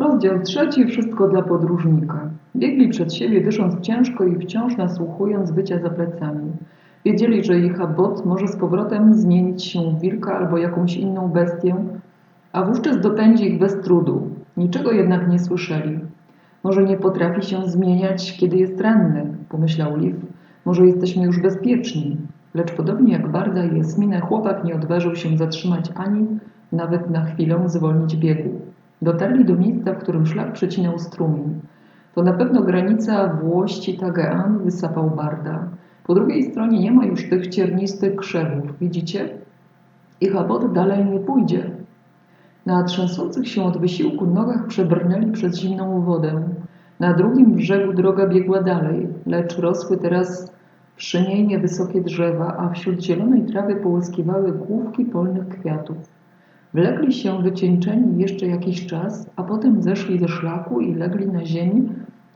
Rozdział trzeci. Wszystko dla podróżnika. Biegli przed siebie, dysząc ciężko i wciąż nasłuchując bycia za plecami. Wiedzieli, że ich abot może z powrotem zmienić się w wilka albo jakąś inną bestię, a wówczas dopędzi ich bez trudu. Niczego jednak nie słyszeli. Może nie potrafi się zmieniać, kiedy jest ranny, pomyślał Liv. Może jesteśmy już bezpieczni. Lecz podobnie jak Barda i Jasminę, chłopak nie odważył się zatrzymać ani nawet na chwilę zwolnić biegu. Dotarli do miejsca, w którym szlak przecinał strumień. To na pewno granica włości Tagean, wysapał Barda. Po drugiej stronie nie ma już tych ciernistych krzewów. Widzicie? Ich abot dalej nie pójdzie. Na trzęsących się od wysiłku nogach przebrnęli przez zimną wodę. Na drugim brzegu droga biegła dalej, lecz rosły teraz przy niej niewysokie drzewa, a wśród zielonej trawy połyskiwały główki polnych kwiatów. Wlekli się wycieńczeni jeszcze jakiś czas, a potem zeszli ze szlaku i legli na ziemi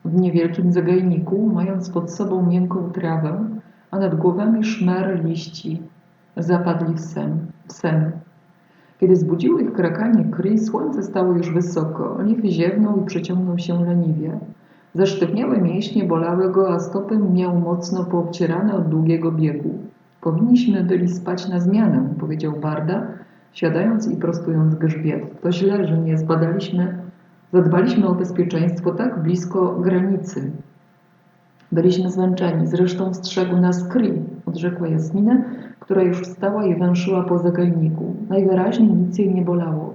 w niewielkim zagajniku, mając pod sobą miękką trawę, a nad głowami szmer liści. Zapadli w sen. W sen. Kiedy zbudziło ich krakanie kry, słońce stało już wysoko. Liv ziewnął i przeciągnął się leniwie. Zasztywniałe mięśnie bolały go, a stopy miał mocno poobcierane od długiego biegu. Powinniśmy byli spać na zmianę, powiedział Barda, siadając i prostując grzbiet. To źle, że nie zbadaliśmy, zadbaliśmy o bezpieczeństwo tak blisko granicy. Byliśmy zmęczeni, zresztą strzegł nas Kri, odrzekła Jasmina, która już wstała i węszyła po zagajniku. Najwyraźniej nic jej nie bolało.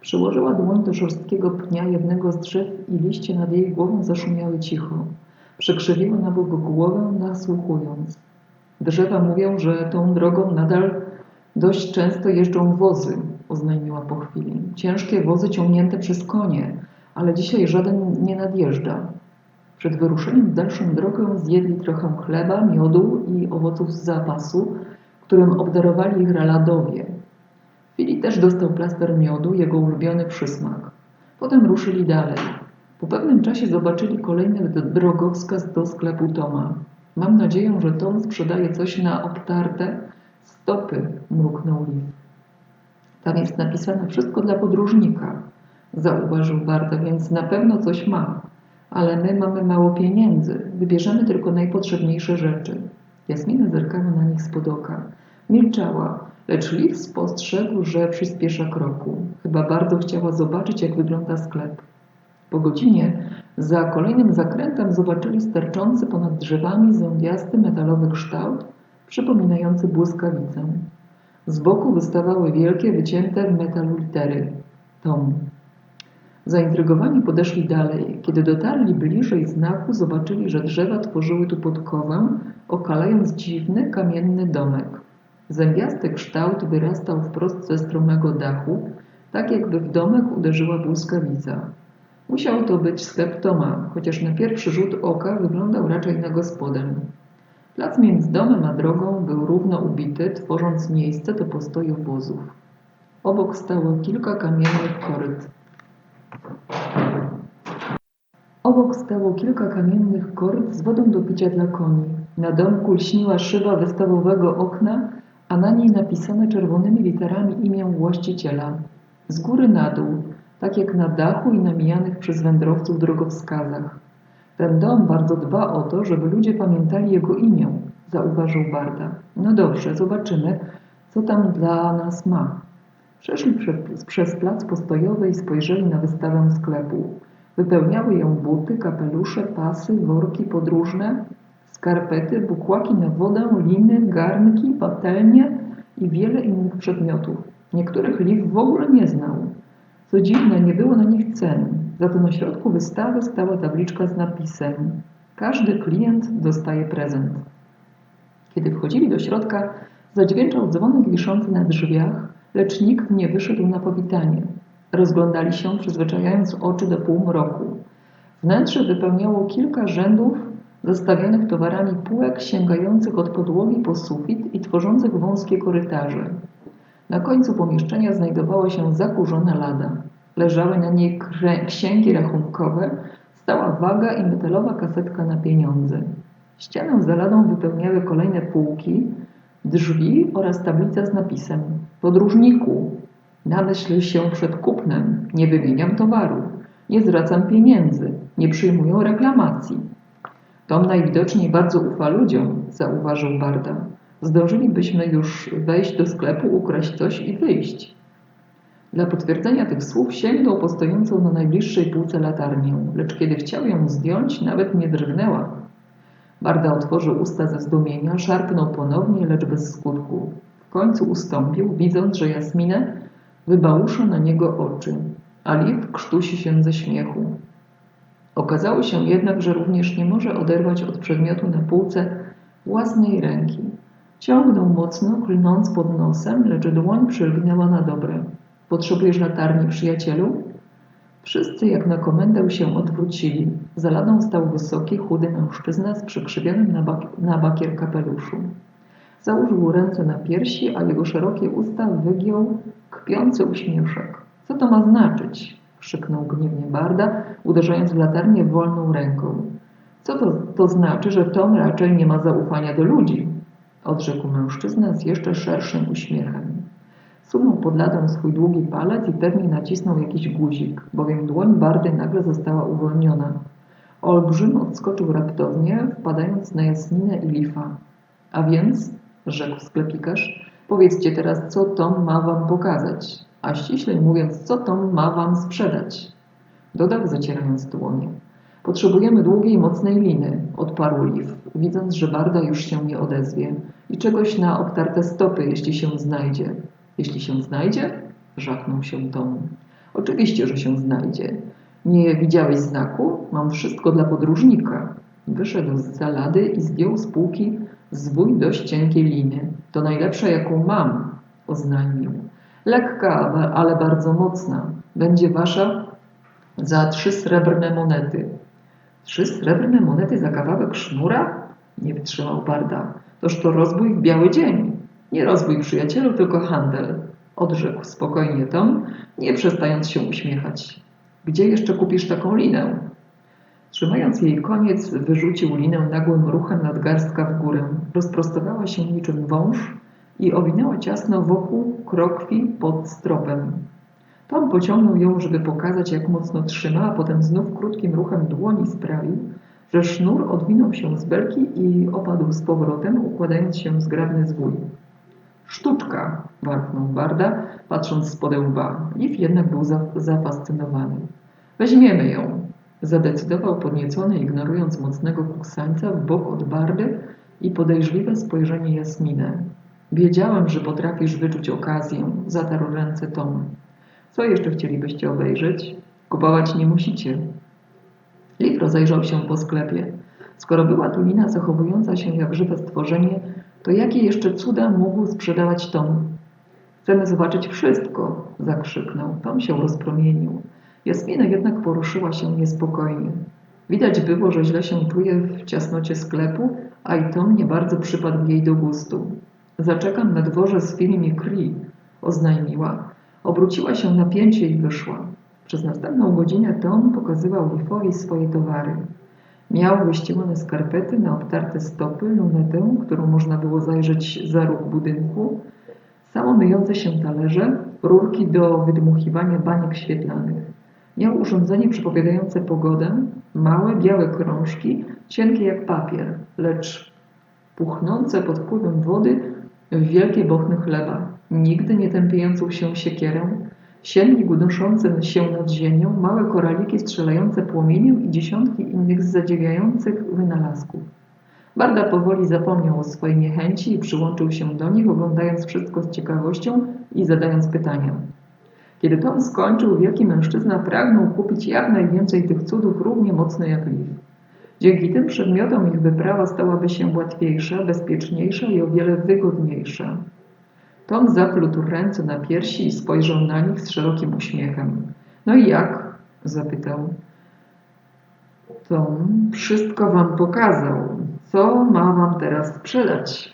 Przyłożyła dłoń do szorstkiego pnia jednego z drzew i liście nad jej głową zaszumiały cicho. Przekrzywiła na bok głowę, nasłuchując. Drzewa mówią, że tą drogą nadal dość często jeżdżą wozy, oznajmiła po chwili. Ciężkie wozy ciągnięte przez konie, ale dzisiaj żaden nie nadjeżdża. Przed wyruszeniem w dalszą drogę zjedli trochę chleba, miodu i owoców z zapasu, którym obdarowali ich reladowie. Fili też dostał plaster miodu, jego ulubiony przysmak. Potem ruszyli dalej. Po pewnym czasie zobaczyli kolejny drogowskaz do sklepu Toma. Mam nadzieję, że Tom sprzedaje coś na obtarte stopy, mruknął Liv. Tam jest napisane wszystko dla podróżnika, zauważył Barda, więc na pewno coś ma. Ale my mamy mało pieniędzy, wybierzemy tylko najpotrzebniejsze rzeczy. Jasmina zerkała na nich spod oka. Milczała, lecz Liv spostrzegł, że przyspiesza kroku. Chyba bardzo chciała zobaczyć, jak wygląda sklep. Po godzinie za kolejnym zakrętem zobaczyli sterczący ponad drzewami zębiasty metalowy kształt, przypominający błyskawicę. Z boku wystawały wielkie, wycięte w metalu litery. Tom. Zaintrygowani podeszli dalej. Kiedy dotarli bliżej znaku, zobaczyli, że drzewa tworzyły tu podkowę, okalając dziwny, kamienny domek. Zębiasty kształt wyrastał wprost ze stromego dachu, tak jakby w domek uderzyła błyskawica. Musiał to być sklep Toma, chociaż na pierwszy rzut oka wyglądał raczej na gospodę. Plac między domem a drogą był równo ubity, tworząc miejsce do postoju wozów. Obok stało kilka kamiennych koryt. Obok stało kilka kamiennych koryt z wodą do picia dla koni. Na domku lśniła szyba wystawowego okna, a na niej napisane czerwonymi literami imię właściciela. Z góry na dół, tak jak na dachu i na mijanych przez wędrowców drogowskazach. Ten dom bardzo dba o to, żeby ludzie pamiętali jego imię, zauważył Barda. No dobrze, zobaczymy, co tam dla nas ma. Przeszli przez, przez plac postojowy i spojrzeli na wystawę sklepu. Wypełniały ją buty, kapelusze, pasy, worki podróżne, skarpety, bukłaki na wodę, liny, garnki, patelnie i wiele innych przedmiotów. Niektórych Liv w ogóle nie znał. Co dziwne, nie było na nich cen. Za to na środku wystawy stała tabliczka z napisem Każdy klient dostaje prezent. Kiedy wchodzili do środka, zadźwięczał dzwonek wiszący na drzwiach, lecz nikt nie wyszedł na powitanie. Rozglądali się, przyzwyczajając oczy do półmroku. Wnętrze wypełniało kilka rzędów zastawionych towarami półek sięgających od podłogi po sufit i tworzących wąskie korytarze. Na końcu pomieszczenia znajdowała się zakurzona lada. Leżały na niej księgi rachunkowe, stała waga i metalowa kasetka na pieniądze. Ścianę za ladą wypełniały kolejne półki, drzwi oraz tablica z napisem Podróżniku, namyśl się przed kupnem, nie wymieniam towaru. Nie zwracam pieniędzy, nie przyjmuję reklamacji. Tom najwidoczniej bardzo ufa ludziom, zauważył Barda. Zdążylibyśmy już wejść do sklepu, ukraść coś i wyjść. Dla potwierdzenia tych słów sięgnął po stojącą na najbliższej półce latarnię, lecz kiedy chciał ją zdjąć, nawet nie drgnęła. Barda otworzył usta ze zdumienia, szarpnął ponownie, lecz bez skutku. W końcu ustąpił, widząc, że Jasminę wybałusza na niego oczy, a Liv krztusi się ze śmiechu. Okazało się jednak, że również nie może oderwać od przedmiotu na półce własnej ręki. Ciągnął mocno, klnąc pod nosem, lecz dłoń przylgnęła na dobre. Potrzebujesz latarni, przyjacielu? Wszyscy jak na komendę się odwrócili. Za ladą stał wysoki, chudy mężczyzna z przykrzywionym na, bak na bakier kapeluszu. Założył ręce na piersi, a jego szerokie usta wygiął kpiący uśmieszek. Co to ma znaczyć? krzyknął gniewnie Barda, uderzając w latarnię wolną ręką. Co to, to znaczy, że Tom raczej nie ma zaufania do ludzi? Odrzekł mężczyzna z jeszcze szerszym uśmiechem. Sunął pod ladą swój długi palec i pewnie nacisnął jakiś guzik, bowiem dłoń Bardy nagle została uwolniona. Olbrzym odskoczył raptownie, wpadając na Jasminę i Lifa. A więc, rzekł sklepikarz, powiedzcie teraz, co Tom ma wam pokazać, a ściślej mówiąc, co Tom ma wam sprzedać. Dodał, zacierając dłonie. Potrzebujemy długiej, mocnej liny, odparł Liv, widząc, że Barda już się nie odezwie i czegoś na obtarte stopy, jeśli się znajdzie. Jeśli się znajdzie? Żachnął się Tom. Oczywiście, że się znajdzie. Nie widziałeś znaku? Mam wszystko dla podróżnika. Wyszedł z zalady i zdjął z półki zwój dość cienkiej liny. To najlepsza, jaką mam, oznajmił. Lekka, ale bardzo mocna. Będzie wasza za trzy srebrne monety. Trzy srebrne monety za kawałek sznura? Nie wytrzymał Barda. Toż to rozbój w biały dzień. Nie rozbój, przyjacielu, tylko handel. Odrzekł spokojnie Tom, nie przestając się uśmiechać. Gdzie jeszcze kupisz taką linę? Trzymając jej koniec, wyrzucił linę nagłym ruchem nadgarstka w górę. Rozprostowała się niczym wąż i owinęła ciasno wokół krokwi pod stropem. Tom pociągnął ją, żeby pokazać, jak mocno trzyma, a potem znów krótkim ruchem dłoni sprawił, że sznur odwinął się z belki i opadł z powrotem, układając się w zgrabny zwój. Sztuczka, warknął Barda, patrząc z łba. Liv jednak był za, zafascynowany. Weźmiemy ją, zadecydował podniecony, ignorując mocnego kuksańca w bok od Bardy i podejrzliwe spojrzenie Jasminę. Wiedziałem, że potrafisz wyczuć okazję, zatarł ręce Tom. Co jeszcze chcielibyście obejrzeć? Kupować nie musicie. Liv rozejrzał się po sklepie. Skoro była tu lina zachowująca się jak żywe stworzenie, to jakie jeszcze cuda mógł sprzedawać Tom? Chcemy zobaczyć wszystko, zakrzyknął. Tom się rozpromienił. Jasmina jednak poruszyła się niespokojnie. Widać było, że źle się czuje w ciasnocie sklepu, a i Tom nie bardzo przypadł jej do gustu. Zaczekam na dworze z filmie Cree, oznajmiła. Obróciła się na pięcie i wyszła. Przez następną godzinę Tom pokazywał Lifowi swoje towary. Miał wyścielone skarpety na obtarte stopy, lunetę, którą można było zajrzeć za róg budynku, samo myjące się talerze, rurki do wydmuchiwania baniek świetlanych. Miał urządzenie przepowiadające pogodę, małe, białe krążki, cienkie jak papier, lecz puchnące pod wpływem wody w wielkie bochny chleba, nigdy nie tępiącą się siekierę, siennik unoszący się nad ziemią, małe koraliki strzelające płomieniem i dziesiątki innych zadziwiających wynalazków. Barda powoli zapomniał o swojej niechęci i przyłączył się do nich, oglądając wszystko z ciekawością i zadając pytania. Kiedy Tom skończył, wielki mężczyzna pragnął kupić jak najwięcej tych cudów równie mocno jak Liv. Dzięki tym przedmiotom ich wyprawa stałaby się łatwiejsza, bezpieczniejsza i o wiele wygodniejsza. Tom zaplótł ręce na piersi i spojrzał na nich z szerokim uśmiechem. No i jak? zapytał. Tom wszystko wam pokazał. Co ma wam teraz sprzedać?